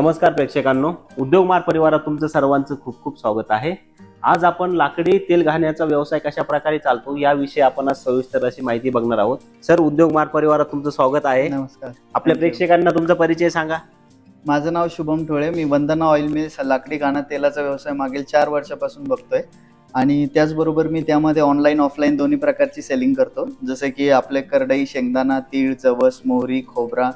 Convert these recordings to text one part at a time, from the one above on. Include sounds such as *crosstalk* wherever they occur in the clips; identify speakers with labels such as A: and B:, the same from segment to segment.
A: नमस्कार प्रेक्षकांनो. उद्योग मार परिवारात तुमचं सर्वांचं खूप खूप स्वागत आहे. आज आपण लाकडी तेल घाण्याचा व्यवसाय कशा प्रकारे चालतो याविषयी आपण आज सविस्तर अशी माहिती बघणार आहोत. सर उद्योग मार परिवारात तुमचं स्वागत आहे.
B: नमस्कार.
A: आपल्या. प्रेक्षकांना तुमचा परिचय सांगा.
B: माझं नाव शुभम ठोळे. मी वंदना ऑइल मिल्स लाकडी घाणा तेलाचा व्यवसाय मागील चार वर्षापासून बघतोय. आणि त्याचबरोबर मी त्यामध्ये ऑनलाईन ऑफलाईन दोन्ही प्रकारची सेलिंग करतो. जसं की आपले करडई शेंगदाणा तीळ जवस मोहरी खोबरा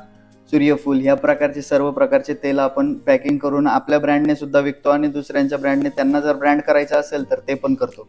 B: सूर्यफूल ह्या प्रकारचे सर्व प्रकारचे तेल आपण पॅकिंग करून आपल्या ब्रँडने सुद्धा विकतो आणि दुसऱ्यांच्या ब्रँडने त्यांना जर ब्रँड करायचा असेल तर ते पण करतो.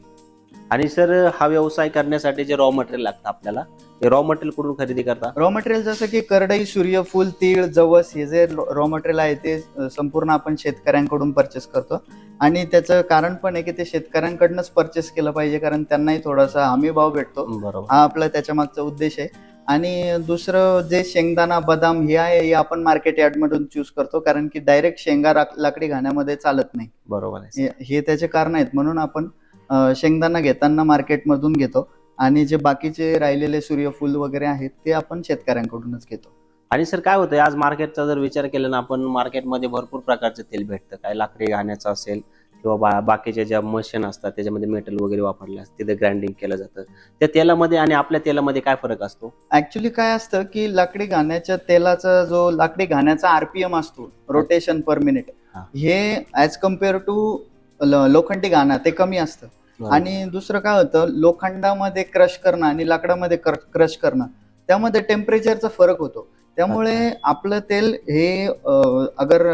A: आणि सर हा व्यवसाय करण्यासाठी जे रॉ मटेरियल लागतं आपल्याला ते रॉ मटेरियल कुठून खरेदी करता?
B: रॉ मटेरियल जसं की करडई सूर्यफूल तीळ जवस हे जे रॉ मटेरियल आहे ते संपूर्ण आपण शेतकऱ्यांकडून परचेस करतो. आणि त्याचं कारण पण आहे की ते शेतकऱ्यांकडनंच परचेस केलं पाहिजे कारण त्यांनाही थोडासा हमी भाव भेटतो.
A: बरोबर.
B: हा आपला त्याच्या मागचा उद्देश आहे. आणि दुसरं जे शेंगदाणा बदाम हे आहे हे आपण मार्केट यार्डमधून चूज करतो. कारण की डायरेक्ट शेंगा राक- लाकडी घाण्यामध्ये चालत नाही.
A: बरोबर आहे.
B: हे- हे त्याचे कारण आहेत. म्हणून आपण अ, शेंगदाणा घेताना मार्केटमधून घेतो. आणि जे बाकीचे राहिलेले सूर्यफूल वगैरे आहेत ते आपण शेतकऱ्यांकडूनच घेतो.
A: आणि सर काय होतंय? आज मार्केटचा जर विचार केला ना आपण मार्केटमध्ये भरपूर प्रकारचे तेल भेटतं. काय लाकडी घाण्याचं असेल किंवा बा बाकीचे ज्या मशीन असतात त्याच्यामध्ये मेटल वगैरे वापरले असतात तिथे ग्राइंडिंग केलं जातं. त्या तेलामध्ये आणि आपल्या तेलामध्ये काय फरक असतो?
B: ऍक्च्युली काय असतं की लाकडी घाण्याच्या तेलाचा जो लाकडी घाण्याचा आरपीएम असतो रोटेशन पर मिनिट
A: हा.
B: हे ऍज कंपेअर टू लोखंडी घाणा ते कमी असतं. आणि दुसरं काय होतं लोखंडामध्ये क्रश करणं आणि लाकडामध्ये क्रश करणं त्यामध्ये टेम्परेचरचा फरक होतो. त्यामुळे आपलं तेल हे अगर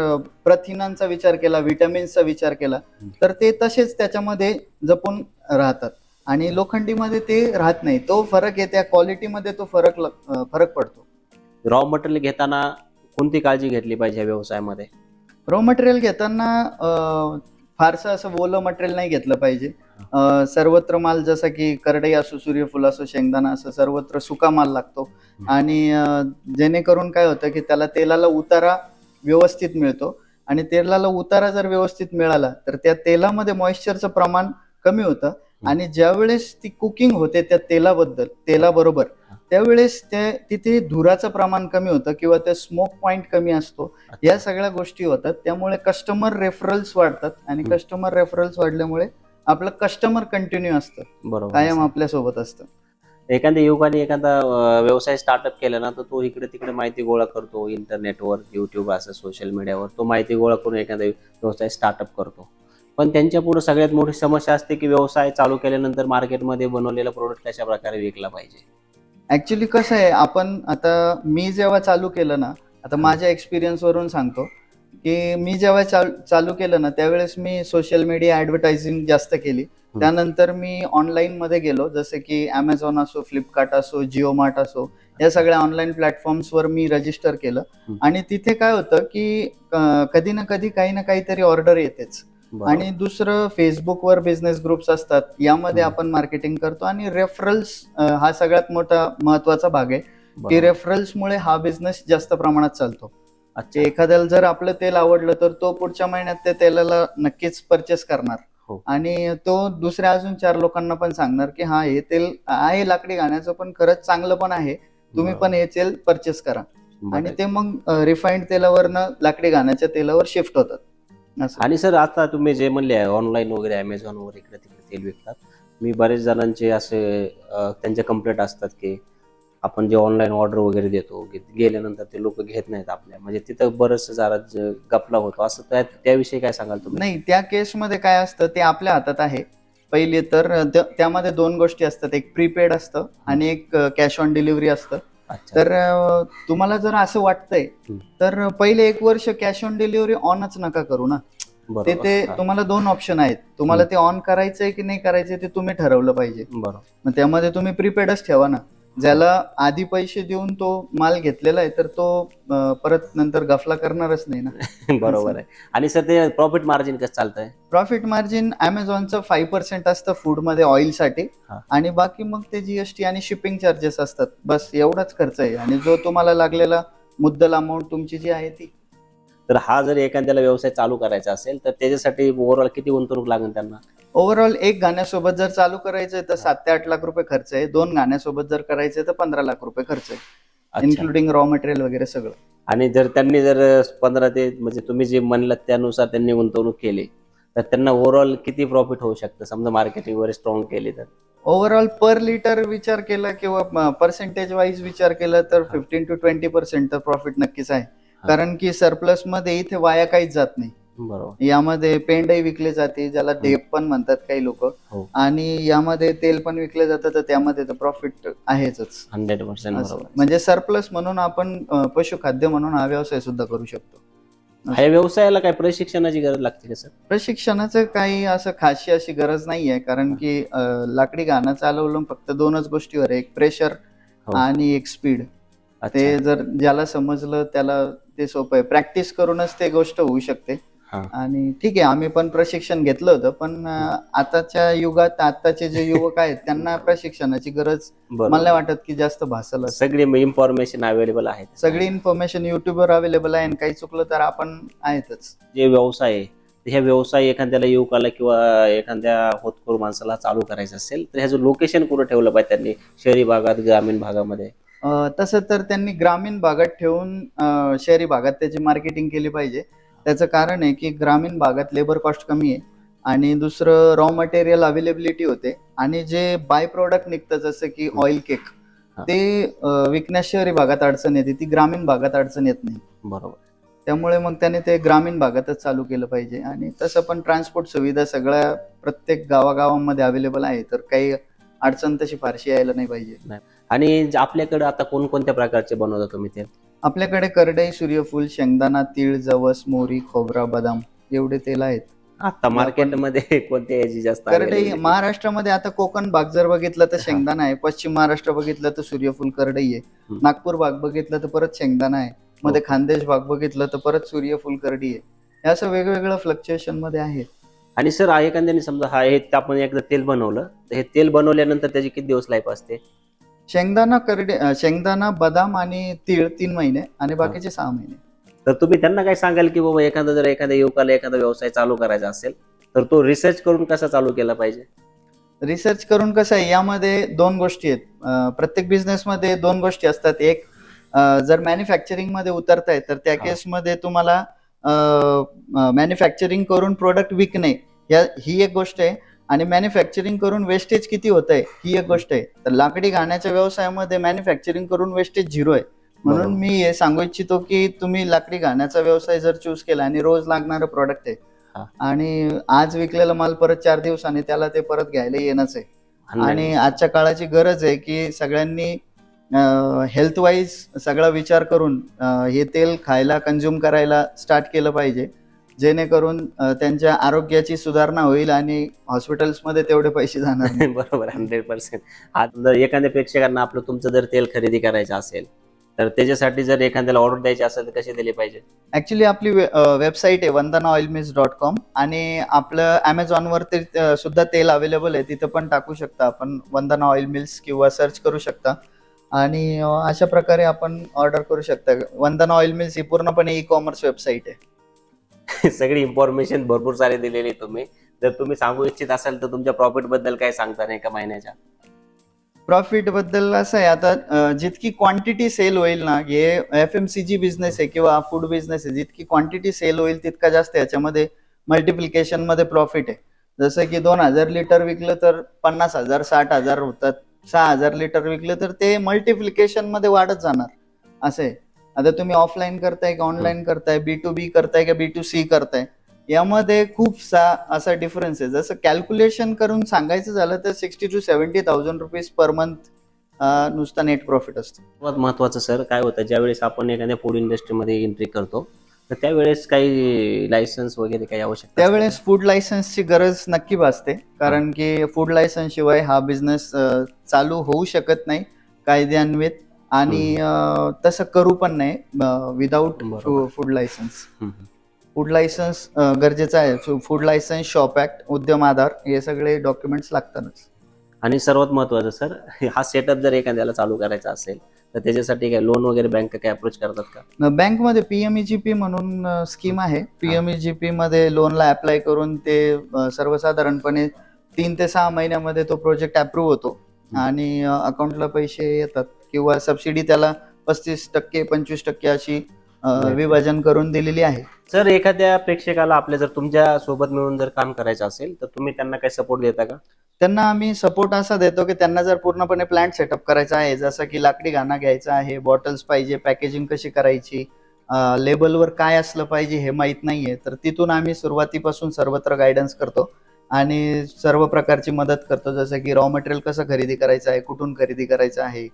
B: प्रथिनांचा विचार केला विटॅमिन्सचा विचार केला तर ते तसेच त्याच्यामध्ये जपून राहतात. आणि लोखंडीमध्ये ते राहत नाही. तो फरक आहे त्या क्वालिटीमध्ये तो फरक फरक पडतो.
A: रॉ मटेरियल घेताना कोणती काळजी घेतली पाहिजे व्यवसायामध्ये?
B: रॉ मटेरियल घेताना फारसं असं ओलं मटेरियल नाही घेतलं पाहिजे. अं, सर्वत्र माल जसा की करडई असो सूर्यफूल असो शेंगदाणा असो सर्वत्र सुका माल लागतो. आणि अं, जेणेकरून काय होतं की त्याला तेलाला उतारा व्यवस्थित मिळतो. आणि तेलाला उतारा जर व्यवस्थित मिळाला तर त्या तेलामध्ये मॉइश्चरचं प्रमाण कमी होतं. आणि ज्यावेळेस ती कुकिंग होते त्या तेलाबद्दल तेलाबरोबर त्यावेळेस ते तिथे धुराचं प्रमाण कमी होतं किंवा त्या स्मोक पॉइंट कमी असतो. या सगळ्या गोष्टी होतात. त्यामुळे कस्टमर रेफरल्स वाढतात. आणि
A: हम्म.
B: कस्टमर रेफरल्स वाढल्यामुळे आपलं कस्टमर कंटिन्यू असतं.
A: बरोबर.
B: कायम आपल्यासोबत असतं.
A: एखाद्या युवकाने एखादा अं, व्यवसाय स्टार्टअप केला ना तर तो इकडे तिकडे माहिती गोळा करतो इंटरनेटवर युट्यूब असं सोशल मीडियावर तो माहिती गोळा करून एखादा व्यवसाय स्टार्टअप करतो. पण त्यांच्या पुढे सगळ्यात मोठी समस्या असते की व्यवसाय चालू केल्यानंतर मार्केटमध्ये बनवलेला प्रोडक्ट कशा प्रकारे विकला पाहिजे?
B: ऍक्च्युली कसं आहे आपण आता मी जेव्हा चालू केलं ना आता माझ्या एक्सपिरियन्स वरून सांगतो. की मी जेव्हा चाल- चालू केलं ना त्यावेळेस मी सोशल मीडिया ऍडव्हर्टायझिंग जास्त केली त्यानंतर मी ऑनलाईन मध्ये गेलो जसे की अमेझॉन असो फ्लिपकार्ट असो जिओ मार्ट असो या सगळ्या ऑनलाईन प्लॅटफॉर्म्सवर मी रजिस्टर केलं. आणि तिथे काय होतं की कधी ना कधी काही ना काहीतरी ऑर्डर येतेच. आणि दुसरं फेसबुकवर बिझनेस ग्रुप्स असतात यामध्ये. आपण मार्केटिंग करतो आणि रेफरल्स हा सगळ्यात मोठा महत्त्वाचा भाग आहे की. रेफरल्समुळे हा बिझनेस जास्त प्रमाणात चालतो
A: अच्छा
B: की एखाद्याला जर आपलं तेल आवडलं तर तो पुढच्या महिन्यात त्या तेलाला नक्कीच परचेस करणार
A: हो.
B: आणि तो दुसऱ्या अजून चार लोकांना पण सांगणार की हा हे तेल आहे लाकडी घाण्याचं पण खरंच चांगलं पण आहे तुम्ही. पण हे तेल परचेस करा. आणि ते मग रिफाईंड तेलावरनं लाकडी घाण्याच्या तेलावर शिफ्ट होतात
A: आणि सर आता तुम्ही जे म्हणले ऑनलाईन वगैरे अमेझॉन वगैरे इकडे तिकडे तेल विकतात मी बरेच जणांचे असे अं, त्यांचे कंप्लेंट असतात की आपण जे ऑनलाईन ऑर्डर वगैरे देतो गेल्यानंतर ते लोक घेत नाहीत आपल्या. म्हणजे तिथं बरंच जरा गपला होतो. असं त्या- त्याविषयी काय सांगाल तुम्ही?
B: नाही त्या केसमध्ये काय असतं ते आपल्या हातात आहे. पहिले तर त्या- त्यामध्ये दोन गोष्टी असतात. एक प्रीपेड असतं आणि एक कॅश ऑन डिलिव्हरी असतं. तर तुम्हाला जर असं वाटतंय. तर पहिले एक वर्ष कॅश ऑन डिलिव्हरी ऑनच नका करू ना. ते ते तुम्हाला दोन ऑप्शन आहेत. तुम्हाला ते ऑन करायचंय की नाही करायचंय ते तुम्ही ठरवलं पाहिजे.
A: बरोबर.
B: मग त्यामध्ये तुम्ही प्रीपेडच ठेवा ना. ज्याला आधी पैसे देऊन तो माल घेतलेला आहे तर तो अं, परत नंतर गफला करणारच नाही ना. *laughs*
A: बरोबर आहे. आणि सर ते प्रॉफिट मार्जिन कसं चालतंय?
B: प्रॉफिट मार्जिन अमेझॉनचं फाईव्ह पर्सेंट असतं फूडमध्ये ऑइलसाठी
A: हा.
B: आणि बाकी मग ते जीएसटी आणि शिपिंग चार्जेस असतात. बस एवढाच खर्च आहे. आणि जो तुम्हाला लागलेला मुद्दल अमाऊंट तुमची जी आहे ती
A: तर हा जर एखाद्याला व्यवसाय चालू करायचा असेल तर त्याच्यासाठी ओव्हरऑल किती गुंतवणूक लागेल त्यांना?
B: ओव्हरऑल एक गाण्यासोबत जर चालू करायचंय तर सात ते आठ लाख रुपये खर्च आहे. दोन गाण्यासोबत जर करायचंय तर पंधरा लाख रुपये खर्च आहे.
A: अच्छा.
B: इन्क्लुडिंग रॉ मटेरियल वगैरे सगळं.
A: आणि जर त्यांनी जर पंधरा ते म्हणजे तुम्ही जे म्हणलात त्यानुसार त्यांनी गुंतवणूक केली तर त्यांना ओव्हरऑल किती प्रॉफिट होऊ शकतं? समजा मार्केटिंग वगैरे स्ट्रॉंग केली तर.
B: ओव्हरऑल पर लिटर विचार केला किंवा पर्सेंटेज वाईज विचार केला तर फिफ्टीन टू ट्वेंटी पर्सेंट तर प्रॉफिट नक्कीच आहे. कारण की सरप्लसमध्ये इथे वाया काहीच जात नाही.
A: बरोबर.
B: यामध्ये पेंडही विकले जाते ज्याला डेप पण म्हणतात काही लोक.
A: हो.
B: आणि यामध्ये तेल पण विकले जातं तर त्यामध्ये तर प्रॉफिट आहेच
A: हंड्रेड पर्सेंट. बरोबर.
B: म्हणजे सरप्लस म्हणून आपण अं, पशुखाद्य म्हणून हा व्यवसाय सुद्धा करू शकतो.
A: ह्या व्यवसायाला काय प्रशिक्षणाची गरज लागते का सर?
B: प्रशिक्षणाचं काही असं खाशी अशी गरज नाहीये कारण की अं, लाकडी गाणं चालवलं फक्त दोनच गोष्टीवर आहे. एक प्रेशर
A: हो.
B: आणि एक स्पीड ते जर ज्याला समजलं त्याला ते सोपं आहे. प्रॅक्टिस करूनच ते गोष्ट होऊ शकते. आणि ठीक आहे आम्ही पण प्रशिक्षण घेतलं होतं पण आताच्या युगात आताचे जे युवक आहेत त्यांना प्रशिक्षणाची गरज मला वाटत की जास्त भासल.
A: सगळी इन्फॉर्मेशन अवेलेबल आहे.
B: सगळी इन्फॉर्मेशन युट्यूबवर अवेलेबल आहे आणि काही चुकलं तर आपण आहेतच.
A: जे व्यवसाय आहे ह्या व्यवसाय एखाद्याला युवकाला किंवा एखाद्या होतकरू माणसाला चालू करायचं असेल तर ह्याचं लोकेशन कुठं ठेवलं पाहिजे त्यांनी? शहरी भागात ग्रामीण भागामध्ये?
B: तसं तर त्यांनी ग्रामीण भागात ठेवून शहरी भागात त्याची मार्केटिंग केली पाहिजे. त्याचं कारण आहे की ग्रामीण भागात लेबर कॉस्ट कमी आहे आणि दुसरं रॉ मटेरियल अवेलेबिलिटी होते आणि जे बाय प्रोडक्ट निघतं जसं की ऑइल केक. ते विकण्यास शहरी भागात अडचण येते ती ग्रामीण भागात अडचण येत नाही.
A: बरोबर.
B: त्यामुळे मग त्याने ते ग्रामीण भागातच चालू केलं पाहिजे आणि तसं पण ट्रान्सपोर्ट सुविधा सगळ्या प्रत्येक गावागावांमध्ये अवेलेबल आहे. तर काही अडचण तशी फारशी यायला नाही पाहिजे.
A: आणि आपल्याकडे आता कोणकोणत्या प्रकारचे बनवता तुम्ही ते?
B: आपल्याकडे करडई सूर्यफूल शेंगदाणा तीळ जवस मोहरी खोबरा बदाम एवढे तेल आहेत.
A: आता मार्केटमध्ये *laughs* कोणत्या याची जास्त
B: करडई? महाराष्ट्रामध्ये आता कोकण भाग जर बघितलं तर शेंगदाणा आहे. पश्चिम महाराष्ट्र बघितलं तर सूर्यफूल करडई आहे. नागपूर भाग बघितलं तर परत शेंगदाणा आहे. मध्ये
A: हो.
B: खानदेश भाग बघितलं तर परत सूर्यफूल करडी आहे. हे असं वेगवेगळं फ्लक्च्युएशनमध्ये आहे.
A: आणि सर एखाद्याने समजा हा हे आपण एकदा तेल बनवलं तर हे तेल बनवल्यानंतर त्याची किती दिवस लाईफ असते?
B: शेंगदाणा करडे अं, शेंगदाणा बदाम आणि तीळ तीन महिने आणि बाकीचे सहा महिने.
A: तर तुम्ही त्यांना काय सांगाल की बाबा एखादा जर एखाद्या युवकाला एखादा व्यवसाय चालू करायचा असेल तर तो रिसर्च करून कसा चालू केला पाहिजे?
B: रिसर्च करून कसं आहे यामध्ये दोन गोष्टी आहेत. अं, प्रत्येक बिझनेसमध्ये दोन गोष्टी असतात. एक अं, जर मॅन्युफॅक्चरिंगमध्ये उतरताय तर त्या
A: हा.
B: केसमध्ये तुम्हाला मॅन्युफॅक्चरिंग करून प्रोडक्ट विकणे या ही एक गोष्ट आहे. आणि मॅन्युफॅक्चरिंग करून वेस्टेज किती होत आहे ही एक गोष्ट आहे. तर लाकडी घाण्याच्या व्यवसायामध्ये मॅन्युफॅक्चरिंग करून वेस्टेज झिरो आहे. म्हणून. मी हे सांगू इच्छितो की तुम्ही लाकडी घाण्याचा व्यवसाय जर चूज केला आणि रोज लागणारं प्रोडक्ट आहे. आणि आज विकलेला माल परत चार दिवसांनी त्याला ते परत घ्यायला येणंच आहे. आणि आजच्या काळाची गरज आहे की सगळ्यांनी हेल्थ वाईज सगळा विचार करून हे तेल खायला कंझ्युम करायला स्टार्ट केलं पाहिजे. जेणेकरून त्यांच्या आरोग्याची सुधारणा होईल आणि हॉस्पिटल्समध्ये तेवढे पैसे जाणार *laughs* नाही.
A: बरोबर हंड्रेड पर्सेंट आज जर एखाद्या प्रेक्षकांना आपलं तुमचं जर तेल खरेदी करायचं असेल तर त्याच्यासाठी जर एखाद्याला ऑर्डर द्यायची असेल तर कशी दिली पाहिजे?
B: ऍक्च्युली आपली वेबसाईट आहे Vandana oil mills dot com आणि आपलं अमेझॉनवर ते सुद्धा तेल अवेलेबल आहे. तिथं पण टाकू शकता आपण वंदना ऑइल मिल्स किंवा सर्च करू शकता. आणि अशा प्रकारे आपण ऑर्डर करू शकता. वंदना ऑइल मिल्स ही पूर्णपणे ई कॉमर्स वेबसाईट आहे. *laughs*
A: सगळी इन्फॉर्मेशन भरपूर सारी दिलेली तुम्ही. जर तुम्ही सांगू इच्छित असाल तर तुमच्या प्रॉफिटबद्दल काय सांगता नाही एका महिन्याच्या?
B: प्रॉफिटबद्दल असं आहे. आता जितकी क्वांटिटी सेल होईल ना हे F M C G business आहे किंवा फूड बिझनेस आहे जितकी क्वांटिटी सेल होईल तितका जास्त याच्यामध्ये मल्टिप्लिकेशनमध्ये प्रॉफिट आहे. जसं की दोन हजार लिटर विकलं तर पन्नास हजार साठ हजार होतात. सहा हजार लिटर विकलं तर ते मल्टिप्लिकेशनमध्ये वाढत जाणार. असं. आता तुम्ही ऑफलाईन करताय का ऑनलाईन करताय? बी टू बी करताय का बी टू सी करताय? यामध्ये खूप सा असा डिफरन्स आहे. जसं कॅल्क्युलेशन करून सांगायचं झालं तर sixty to seventy thousand rupees per month नुसता नेट प्रॉफिट असतो.
A: सर्वात महत्वाचं सर काय होतं? ज्यावेळेस आपण एखाद्या फूड इंडस्ट्रीमध्ये एंट्री करतो तर त्यावेळेस काही लायसन्स वगैरे काही आवश्यकता असते?
B: त्यावेळेस फूड लायसन्सची गरज नक्की भासते कारण की फूड लायसन्स शिवाय हा बिझनेस चालू होऊ शकत नाही कायद्यान्वित आणि तसं करू पण नाही without. Food licence. Food licence गरजेचं आहे फूड लायसन्स शॉप ऍक्ट उद्यम आधार हे सगळे डॉक्युमेंट्स लागतातच
A: आणि सर्वात महत्वाचं सर हा सेटअप जर एखाद्याला चालू करायचा असेल तर त्याच्यासाठी काय लोन वगैरे बँक काय अप्रोच करतात का?
B: बँकमध्ये पीएमईजीपी म्हणून स्कीम आहे. पीएमईजीपी मध्ये लोनला अप्लाय करून ते अ, सर्वसाधारणपणे तीन ते सहा महिन्यामध्ये तो प्रोजेक्ट अप्रूव्ह होतो. आणि अकाउंटला पैसे येतात. किंवा सबसिडी त्याला पस्तीस टक्के पंचवीस टक्के अशी अं. विभाजन करून दिलेली आहे.
A: जर एखाद्या प्रेक्षकाला आपल्या जर तुमच्यासोबत मिळून जर काम करायचं असेल तर तुम्ही त्यांना काही सपोर्ट देता का?
B: त्यांना आम्ही सपोर्ट असा देतो की त्यांना जर पूर्णपणे प्लांट सेटअप करायचा आहे जसं की लाकडी घाणा घ्यायचा आहे बॉटल्स पाहिजे पॅकेजिंग कशी करायची लेबलवर काय असलं पाहिजे हे माहीत नाहीये तर तिथून आम्ही सुरुवातीपासून सर्वत्र गायडन्स करतो आणि सर्व प्रकारची मदत करतो. जसं की रॉ मटेरियल कसं खरेदी करायचं आहे कुठून खरेदी करायचं आहे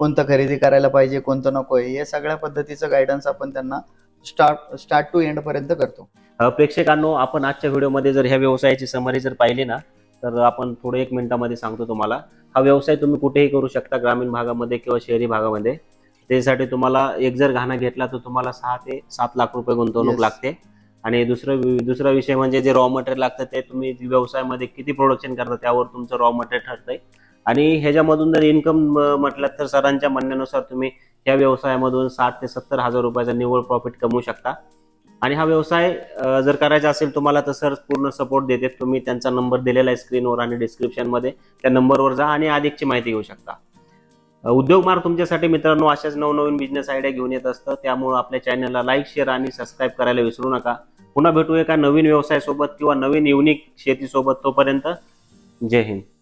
B: कोणतं खरेदी करायला पाहिजे कोणतं नको आहे या सगळ्या पद्धतीचं गायडन्स आपण त्यांना स्टार्ट स्टार्ट टू एंड पर्यंत करतो.
A: प्रेक्षकांनो आपण आजच्या व्हिडिओमध्ये जर ह्या व्यवसायाची समरी जर पाहिली ना तर आपण थोडं एक मिनिटामध्ये सांगतो तुम्हाला. हा व्यवसाय तुम्ही कुठेही करू शकता ग्रामीण भागामध्ये किंवा शहरी भागामध्ये. त्यासाठी तुम्हाला एक जर घाणा घेतला तर तुम्हाला सहा ते सात लाख रुपये गुंतवणूक
B: Yes.
A: लागते. आणि दुसरं दुसरा विषय म्हणजे जे रॉ मटेरियल लागतं ते तुम्ही व्यवसायामध्ये किती प्रोडक्शन करता त्यावर तुमचं रॉ मटेरियल ठरतंय. आणि ह्याच्यामधून जर इन्कम म्हटलं तर सरांच्या म्हणण्यानुसार तुम्ही या व्यवसायामधून साठ ते सत्तर हजार रुपयाचा निव्वळ प्रॉफिट कमवू शकता. आणि हा व्यवसाय जर करायचा असेल तुम्हाला तर सर पूर्ण सपोर्ट देते. तुम्ही त्यांचा नंबर दिलेला आहे स्क्रीनवर आणि डिस्क्रिप्शनमध्ये त्या नंबरवर जा आणि अधिकची माहिती घेऊ शकता. उद्योग मार्ग तुमच्यासाठी मित्रांनो अशाच नवनवीन बिझनेस आयडिया घेऊन येत असतं. त्यामुळे आपल्या चॅनलला लाईक शेअर आणि सबस्क्राईब करायला विसरू नका. पुन्हा भेटू एका नवीन व्यवसायासोबत किंवा नवीन युनिक शेतीसोबत तोपर्यंत. जय हिंद.